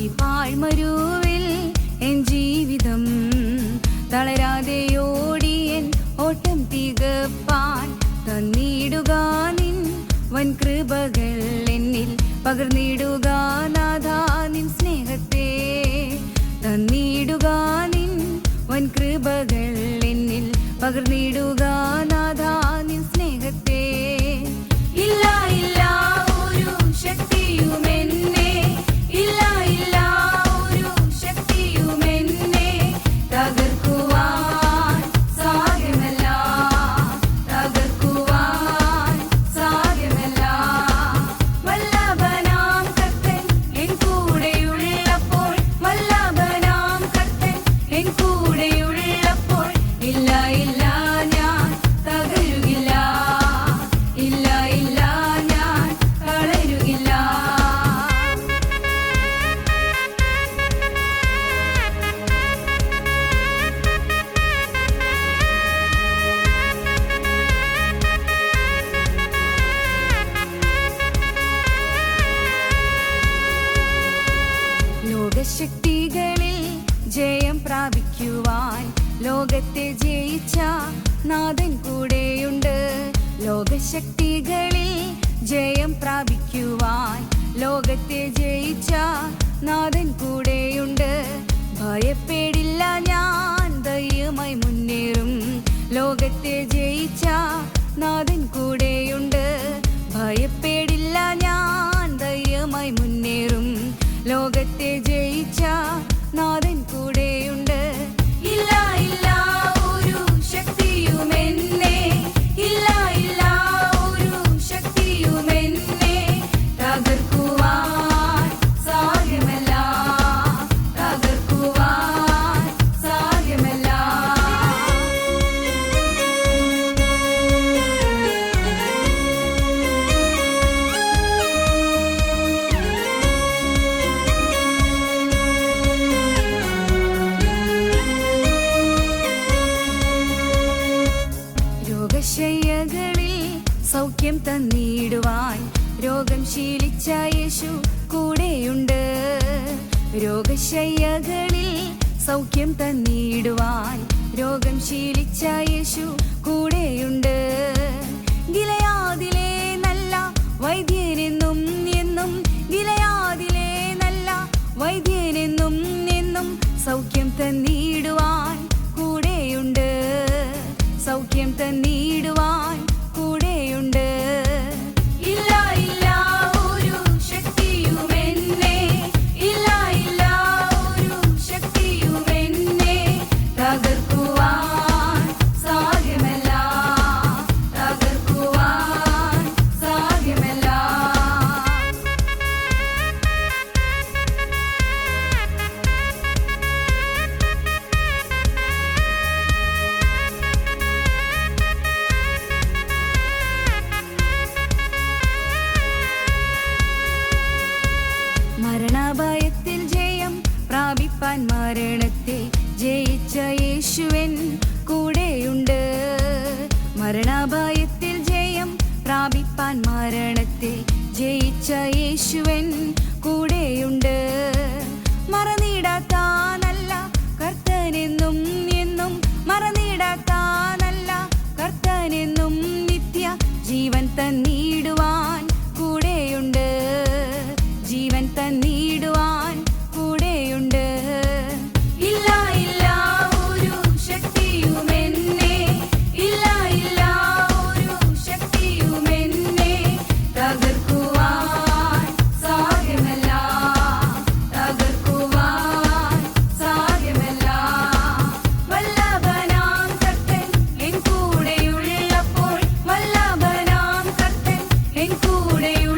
ഈ പാഴ്മരുവിൽ എൻ ജീവിതം തളരാതെ ഓടിയൻ ഓട്ടം തികപ്പാൻ തന്നിടുക നിൻ വൻ കൃപകൾ എന്നിൽ പകർന്നിടുക നാഥ നിൻ സ്നേഹത്തെ തന്നിടുക നിൻ വൻ കൃപകൾ എന്നിൽ പകർന്നിടുക നാഥ ലോകശക്തികളിൽ ജയം പ്രാപിക്കുവാൻ ലോകത്തെ ജയിച്ച നാഥൻ കൂടെയുണ്ട്. ലോകശക്തികളിൽ ജയം പ്രാപിക്കുവാൻ ലോകത്തെ ജയിച്ച നാഥൻ കൂടെയുണ്ട്. രോഗശയ്യകളിൽ സൗഖ്യം തന്നിടുവാൻ രോഗം ശീലിച്ച യേശു കൂടെയുണ്ട്. രോഗശയ്യകളിൽ സൗഖ്യം തന്നിടുവാൻ രോഗം ശീലിച്ച യേശു കൂടെയുണ്ട്. ഗിലയാദിലെ നല്ല വൈദ്യനെന്നും എന്നും ഗിലയാദിലെ നല്ല വൈദ്യനെന്നും എന്നും സൗഖ്യം തന്നിടുവാൻ need കൂടെയു